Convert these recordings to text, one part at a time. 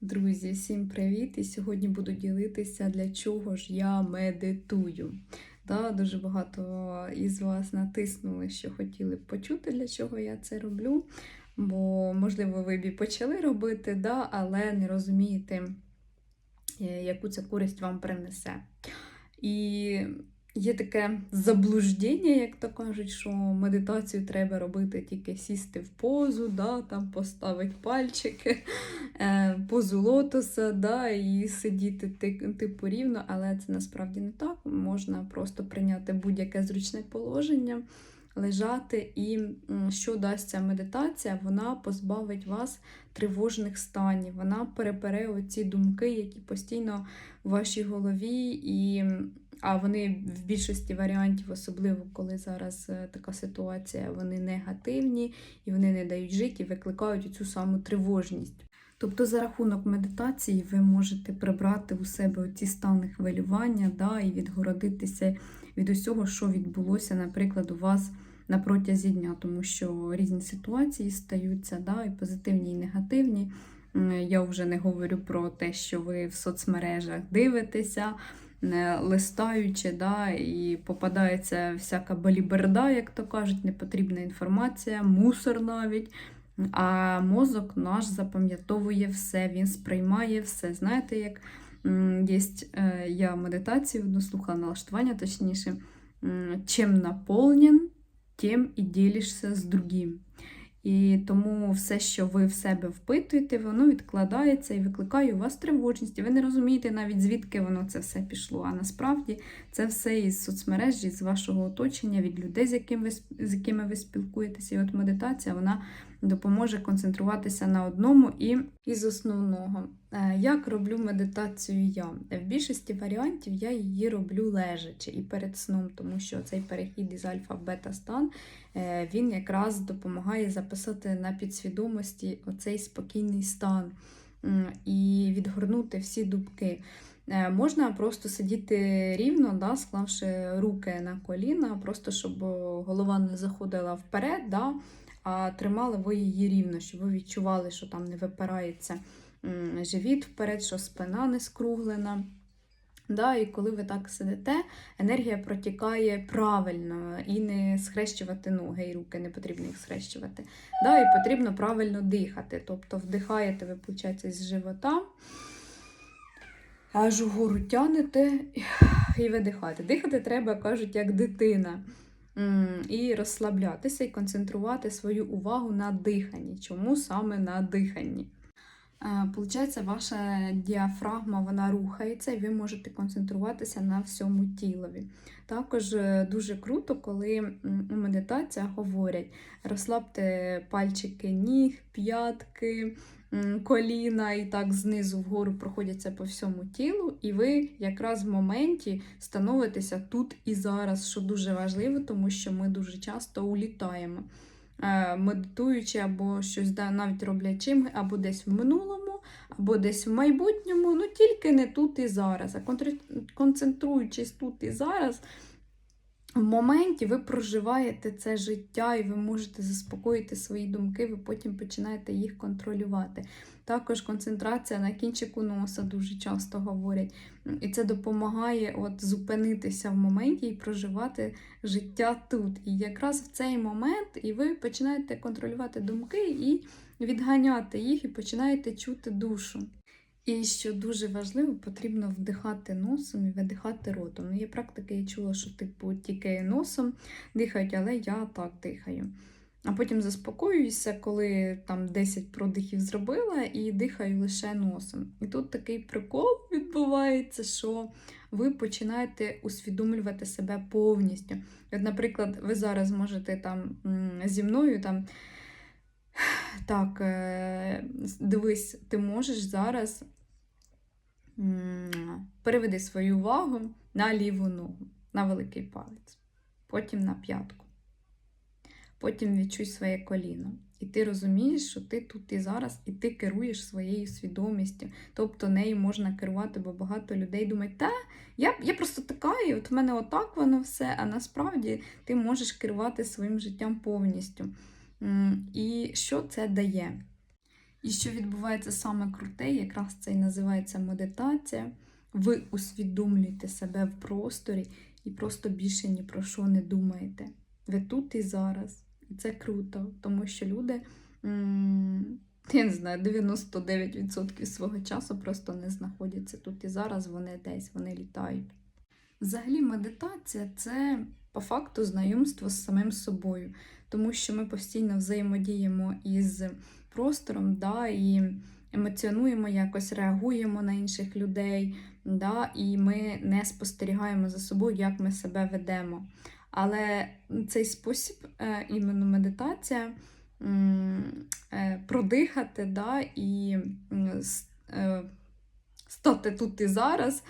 Друзі, всім привіт! І сьогодні буду ділитися, для чого ж я медитую. Да, дуже багато із вас натиснули, що хотіли б почути, для чого я це роблю. Бо, можливо, ви б і почали робити, да, але не розумієте, е, яку це користь вам принесе. І Є таке заблуждення, як то кажуть, що медитацію треба робити тільки сісти в позу, да, там поставити пальчики, е, позу лотоса, да, і сидіти типу рівно, але це насправді не так. Можна просто прийняти будь-яке зручне положення, лежати. І що дасть ця медитація? Вона позбавить вас тривожних станів, вона перепере оці думки, які постійно в вашій голові. і а вони в більшості варіантів, особливо коли зараз е, така ситуація, вони негативні і вони не дають жити і викликають цю саму тривожність. Тобто за рахунок медитації ви можете прибрати у себе ці стани хвилювання да, і відгородитися від усього, що відбулося, наприклад, у вас на протязі дня, тому що різні ситуації стаються, да, і позитивні, і негативні. Я вже не говорю про те, що ви в соцмережах дивитеся листаючи, да, і попадається всяка баліберда, як то кажуть, непотрібна інформація, мусор навіть. А мозок наш запам'ятовує все, він сприймає все. Знаєте, як є я медитацію одну слухала налаштування, точніше, чим наповнен, тим і ділишся з другим. І тому все, що ви в себе впитуєте, воно відкладається і викликає у вас тривожність. Ви не розумієте навіть звідки воно це все пішло. А насправді це все із соцмережі, з вашого оточення, від людей, з якими ви, з якими ви спілкуєтеся. І от медитація вона допоможе концентруватися на одному і із основного. Е, Як роблю медитацію я? В більшості варіантів я її роблю лежачи і перед сном, тому що цей перехід із альфа в бета-стан е, він якраз допомагає записати на підсвідомості оцей спокійний стан і відгорнути всі дубки. Е, Можна просто сидіти рівно, да, склавши руки на коліна, просто щоб голова не заходила вперед, да, а тримали ви її рівно, щоб ви відчували, що там не випирається живіт вперед, що спина не скруглена. Да, і коли ви так сидите, енергія протікає правильно і не схрещувати ноги і руки, не потрібно їх схрещувати. Да, і потрібно правильно дихати. Тобто вдихаєте ви, виходить, з живота, аж угору тянете і видихаєте. Дихати треба, кажуть, як дитина. І розслаблятися, і концентрувати свою увагу на диханні. Чому саме на диханні? Е, Получається, ваша діафрагма вона рухається, і ви можете концентруватися на всьому тілові. Також е, дуже круто, коли у медитаціях говорять: розслабте пальчики ніг, п'ятки, коліна, і так знизу вгору проходяться по всьому тілу, і ви якраз в моменті становитеся тут і зараз, що дуже важливо, тому що ми дуже часто улітаємо медитуючи або щось да, навіть роблячи, або десь в минулому, або десь в майбутньому, ну тільки не тут і зараз. А концентруючись тут і зараз, в моменті ви проживаєте це життя і ви можете заспокоїти свої думки, ви потім починаєте їх контролювати. Також концентрація на кінчику носа дуже часто говорять. І це допомагає от зупинитися в моменті і проживати життя тут. І якраз в цей момент і ви починаєте контролювати думки і відганяти їх, і починаєте чути душу. І що дуже важливо, потрібно вдихати носом і видихати ротом. Ну, Є практики, я чула, що типу тільки носом дихають, але я так дихаю. А потім заспокоююся, коли там 10 продихів зробила, і дихаю лише носом. І тут такий прикол відбувається, що ви починаєте усвідомлювати себе повністю. От, наприклад, ви зараз можете там зі мною там. Так, е, дивись, ти можеш зараз переведи свою увагу на ліву ногу, на великий палець, потім на п'ятку. Потім відчуй своє коліно. І ти розумієш, що ти тут і зараз, і ти керуєш своєю свідомістю. Тобто нею можна керувати, бо багато людей думають, та я, я просто така, і от в мене отак воно все. А насправді ти можеш керувати своїм життям повністю. І що це дає? І що відбувається саме круте, якраз це і називається медитація. Ви усвідомлюєте себе в просторі і просто більше ні про що не думаєте. Ви тут і зараз. І це круто, тому що люди, я не знаю, 99% свого часу просто не знаходяться тут і зараз, вони десь, вони літають. Взагалі, медитація це по факту знайомство з самим собою, тому що ми постійно взаємодіємо із простором, да, і емоціонуємо якось, реагуємо на інших людей, да, і ми не спостерігаємо за собою, як ми себе ведемо. Але цей спосіб, е, іменно медитація, е, продихати да, і е, стати тут і зараз,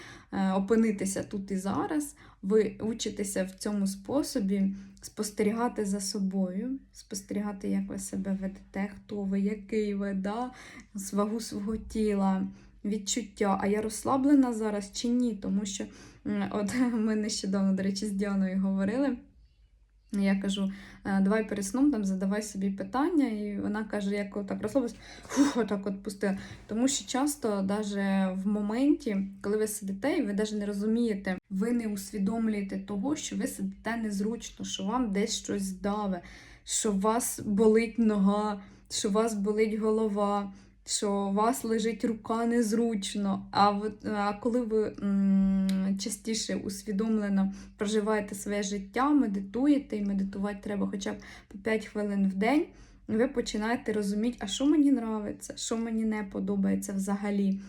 опинитися тут і зараз, ви учитеся в цьому способі спостерігати за собою, спостерігати, як ви себе ведете, хто ви, який ви, да, свагу свого тіла, відчуття. А я розслаблена зараз чи ні? Тому що от ми нещодавно, до речі, з Діаною говорили. Я кажу, «Е, давай перед сном там задавай собі питання, і вона каже, як отак розслабилась, фух, отак от пустила. Тому що часто, навіть в моменті, коли ви сидите, і ви навіть не розумієте, ви не усвідомлюєте того, що ви сидите незручно, що вам десь щось даве, що у вас болить нога, що у вас болить голова, що у вас лежить рука незручно. А, от, а коли ви м, частіше усвідомлено проживаєте своє життя, медитуєте, і медитувати треба хоча б по 5 хвилин в день, ви починаєте розуміти, а що мені подобається, що мені не подобається взагалі.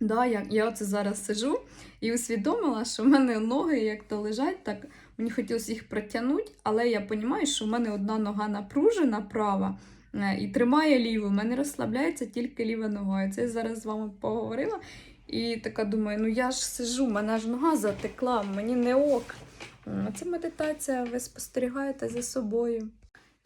Да, я, я оце зараз сижу і усвідомила, що в мене ноги як то лежать, так мені хотілося їх протягнути, але я розумію, що в мене одна нога напружена права і тримає ліву. в мене розслабляється тільки ліва нога. І це я зараз з вами поговорила. І така думаю, ну я ж сижу, мене ж нога затекла, мені не ок. Це медитація, ви спостерігаєте за собою.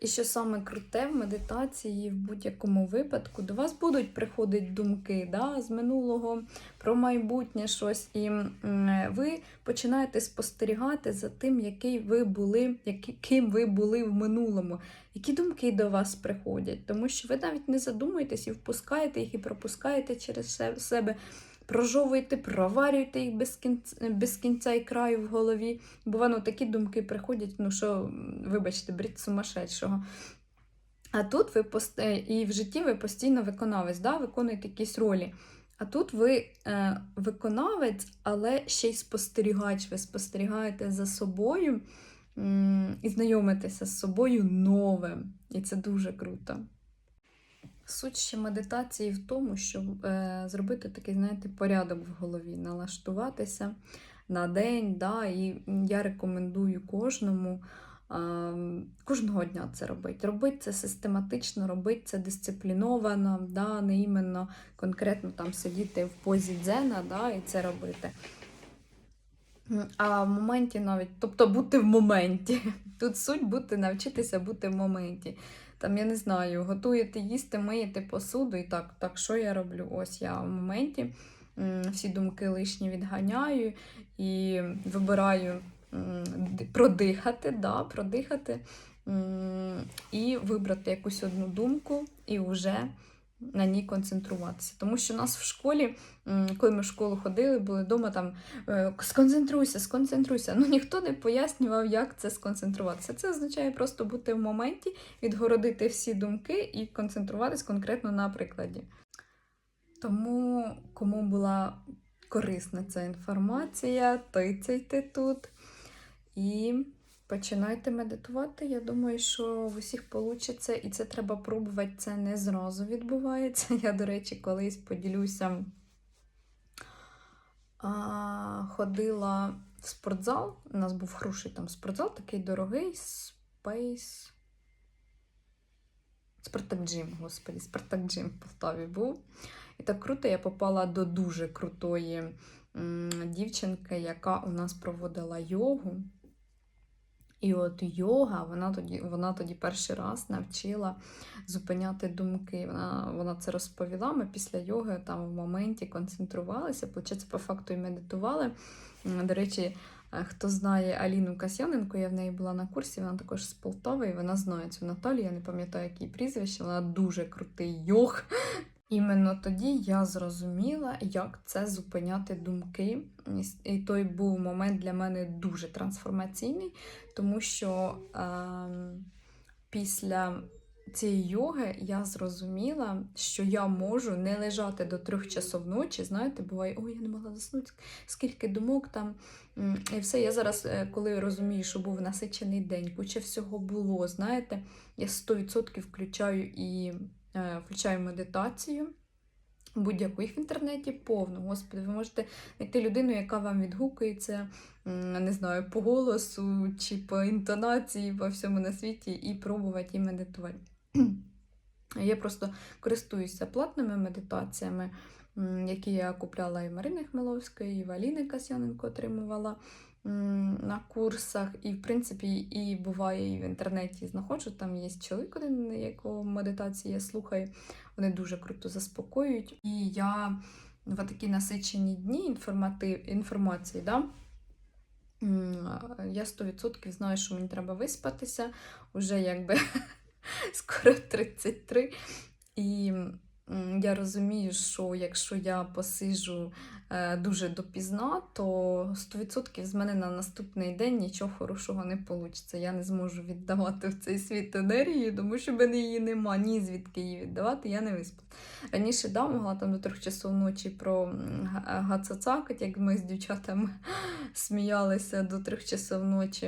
І що саме круте в медитації, в будь-якому випадку, до вас будуть приходити думки да, з минулого про майбутнє щось, і ви починаєте спостерігати за тим, який ви були, які- ким ви були в минулому, які думки до вас приходять, тому що ви навіть не задумуєтесь і впускаєте їх і пропускаєте через себе. Прожовуєте, проварюєте їх без кінця, без кінця і краю в голові. Бо воно такі думки приходять, ну що, вибачте, бред сумасшедшого. А тут ви пост... е, і в житті ви постійно виконавець, да? виконуєте якісь ролі. А тут ви е, виконавець, але ще й спостерігач. Ви спостерігаєте за собою і знайомитеся з собою новим. І це дуже круто. Суть ще медитації в тому, щоб е, зробити такий, знаєте, порядок в голові, налаштуватися на день. Да, і я рекомендую кожному е, кожного дня це робити. Робити це систематично, робити це дисципліновано, да, не іменно конкретно там сидіти в позі дзена да, і це робити. А в моменті навіть, тобто бути в моменті. Тут суть бути, навчитися бути в моменті. Там, я не знаю, готуєте їсти, миєте посуду, і так, так, що я роблю? Ось я в моменті всі думки лишні відганяю і вибираю продихати, да, продихати і вибрати якусь одну думку і вже на ній концентруватися. Тому що нас в школі, коли ми в школу ходили, були вдома там е, сконцентруйся, сконцентруйся. Ну ніхто не пояснював, як це сконцентруватися. Це означає просто бути в моменті, відгородити всі думки і концентруватись конкретно на прикладі. Тому, кому була корисна ця інформація, той тицяйте тут і починайте медитувати. Я думаю, що в усіх вийде, і це треба пробувати. Це не зразу відбувається. Я, до речі, колись поділюся. А, ходила в спортзал. У нас був хороший там спортзал, такий дорогий Space. Спартак Джим, господи, Спартак Джим в Полтаві був. І так круто, я попала до дуже крутої м, дівчинки, яка у нас проводила йогу. І от йога, вона тоді, вона тоді перший раз навчила зупиняти думки. Вона, вона це розповіла. Ми після йоги там в моменті концентрувалися, получається, по факту і медитували. До речі, Е, Хто знає Аліну Касьяненко, я в неї була на курсі, вона також з Полтави, і вона знає цю Наталію, я не пам'ятаю, який прізвище, вона дуже крутий йог. Іменно тоді я зрозуміла, як це зупиняти думки. І той був момент для мене дуже трансформаційний, тому що ем, після цієї йоги я зрозуміла, що я можу не лежати до трьох часов ночі. Знаєте, буває, ой, я не могла заснути, скільки думок там. І все, я зараз, е, коли розумію, що був насичений день, куча всього було, знаєте, я 100% включаю і е, включаю медитацію. Будь-яку їх в інтернеті повно. Господи, ви можете знайти людину, яка вам відгукується, не знаю, по голосу чи по інтонації по всьому на світі, і пробувати і медитувати. Я просто користуюся платними медитаціями, які я купляла і Марини Хмеловської, і в Аліни Касьяненко отримувала на курсах. І, в принципі, і буває, і в інтернеті знаходжу. Там є чоловік, один, якого медитації я слухаю. Вони дуже круто заспокоюють. І я в такі насичені дні інформації, да? я 100% знаю, що мені треба виспатися. Уже якби скоро 33. І я розумію, що якщо я посижу е, дуже допізна, то 100% з мене на наступний день нічого хорошого не вийде. Я не зможу віддавати в цей світ енергію, тому що в мене її нема, ні звідки її віддавати, я не виспала. Раніше да, могла там до трьох часов ночі про м, гацацакать, як ми з дівчатами сміялися до трьох часов ночі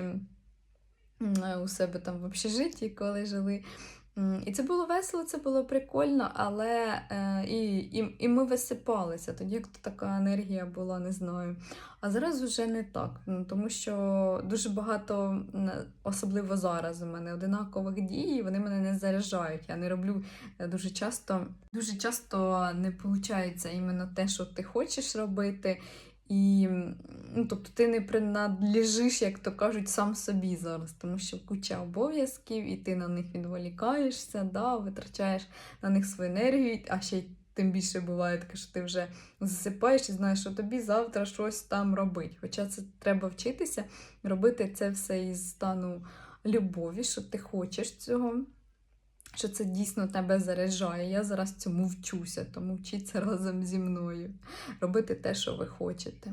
е, у себе там в общежитті, коли жили. І це було весело, це було прикольно, але е, і, і, і ми висипалися тоді, така енергія була, не знаю. А зараз вже не так, тому що дуже багато, особливо зараз, у мене одинакових дій, вони мене не заряджають. Я не роблю е, дуже часто, дуже часто не виходить іменно те, що ти хочеш робити. І ну, тобто ти не принадлежиш, як то кажуть, сам собі зараз, тому що куча обов'язків, і ти на них відволікаєшся, да, витрачаєш на них свою енергію, а ще й тим більше буває таке, що ти вже засипаєш і знаєш, що тобі завтра щось там робить. Хоча це треба вчитися робити це все із стану любові, що ти хочеш цього. Що це дійсно тебе заряджає. Я зараз цьому вчуся, тому вчіться разом зі мною робити те, що ви хочете.